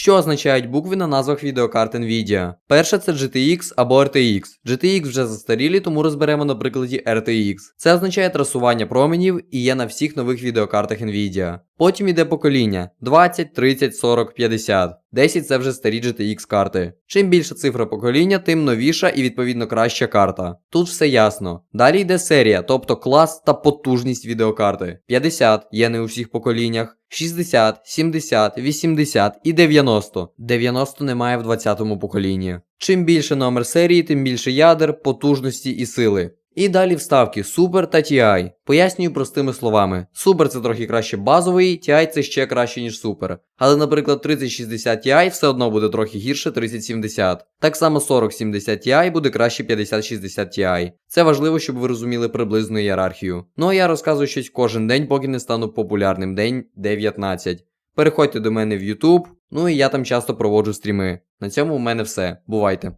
Що означають букви на назвах відеокарт Nvidia? Перша це GTX або RTX. GTX вже застарілі, тому розберемо на прикладі RTX. Це означає трасування променів і є на всіх нових відеокартах Nvidia. Потім йде покоління 20, 30, 40, 50. 10 це вже старі GTX карти. Чим більша цифра покоління, тим новіша і відповідно краща карта. Тут все ясно. Далі йде серія, тобто клас та потужність відеокарти. 50 є не у всіх поколіннях. 60, 70, 80 і 90. 90 немає в 20-му поколінні. Чим більше номер серії, тим більше ядер, потужності і сили. І далі вставки Super та TI. Пояснюю простими словами. Super це трохи краще базовий, TI це ще краще, ніж Super. Але, наприклад, 3060 Ti все одно буде трохи гірше 3070. Так само 4070 Ti буде краще 5060 Ti. Це важливо, щоб ви розуміли приблизну ієрархію. Ну а я розказую щось кожен день, поки не стану популярним день 19. Переходьте до мене в YouTube, ну і я там часто проводжу стріми. На цьому у мене все. Бувайте!